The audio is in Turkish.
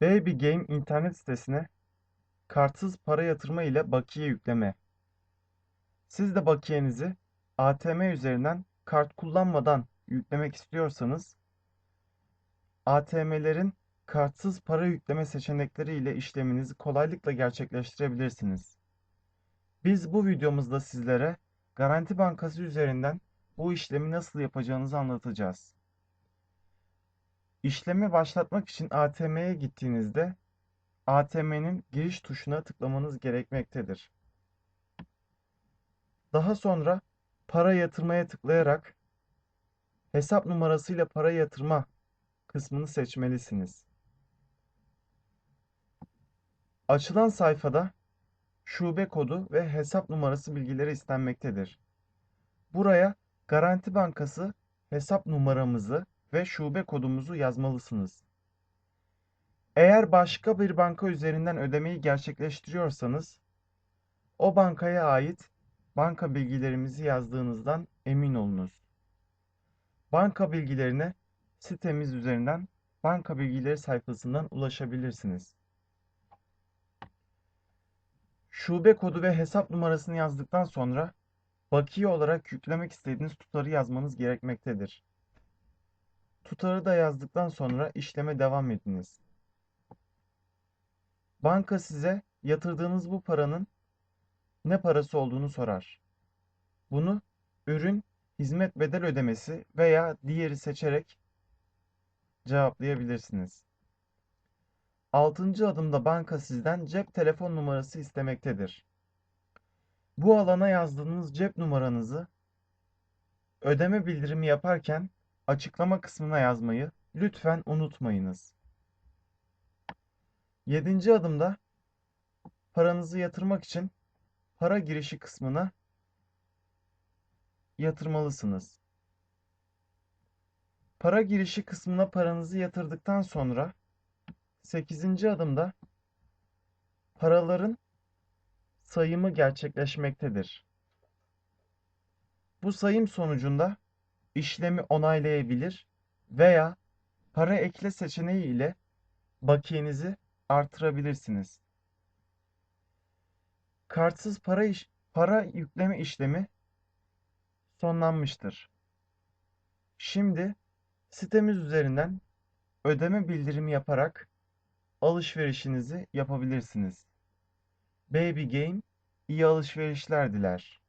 Baby Game internet sitesine kartsız para yatırma ile bakiye yükleme. Siz de bakiyenizi ATM üzerinden kart kullanmadan yüklemek istiyorsanız ATM'lerin kartsız para yükleme seçenekleri ile işleminizi kolaylıkla gerçekleştirebilirsiniz. Biz bu videomuzda sizlere Garanti Bankası üzerinden bu işlemi nasıl yapacağınızı anlatacağız. İşlemi başlatmak için ATM'ye gittiğinizde ATM'nin giriş tuşuna tıklamanız gerekmektedir. Daha sonra para yatırmaya tıklayarak hesap numarasıyla para yatırma kısmını seçmelisiniz. Açılan sayfada şube kodu ve hesap numarası bilgileri istenmektedir. Buraya Garanti Bankası hesap numaramızı ve şube kodumuzu yazmalısınız. Eğer başka bir banka üzerinden ödemeyi gerçekleştiriyorsanız o bankaya ait banka bilgilerimizi yazdığınızdan emin olunuz. Banka bilgilerine sitemiz üzerinden banka bilgileri sayfasından ulaşabilirsiniz. Şube kodu ve hesap numarasını yazdıktan sonra bakiye olarak yüklemek istediğiniz tutarı yazmanız gerekmektedir. Tutarı da yazdıktan sonra işleme devam ediniz. Banka size yatırdığınız bu paranın ne parası olduğunu sorar. Bunu ürün, hizmet bedel ödemesi veya diğeri seçerek cevaplayabilirsiniz. Altıncı adımda banka sizden cep telefon numarası istemektedir. Bu alana yazdığınız cep numaranızı ödeme bildirimi yaparken açıklama kısmına yazmayı lütfen unutmayınız. Yedinci adımda paranızı yatırmak için para girişi kısmına yatırmalısınız. Para girişi kısmına paranızı yatırdıktan sonra 8. adımda paraların sayımı gerçekleşmektedir. Bu sayım sonucunda işlemi onaylayabilir veya para ekle seçeneği ile bakiyenizi artırabilirsiniz. Kartsız para iş, para yükleme işlemi sonlanmıştır. Şimdi sitemiz üzerinden ödeme bildirimi yaparak alışverişinizi yapabilirsiniz. Baby Game iyi alışverişler diler.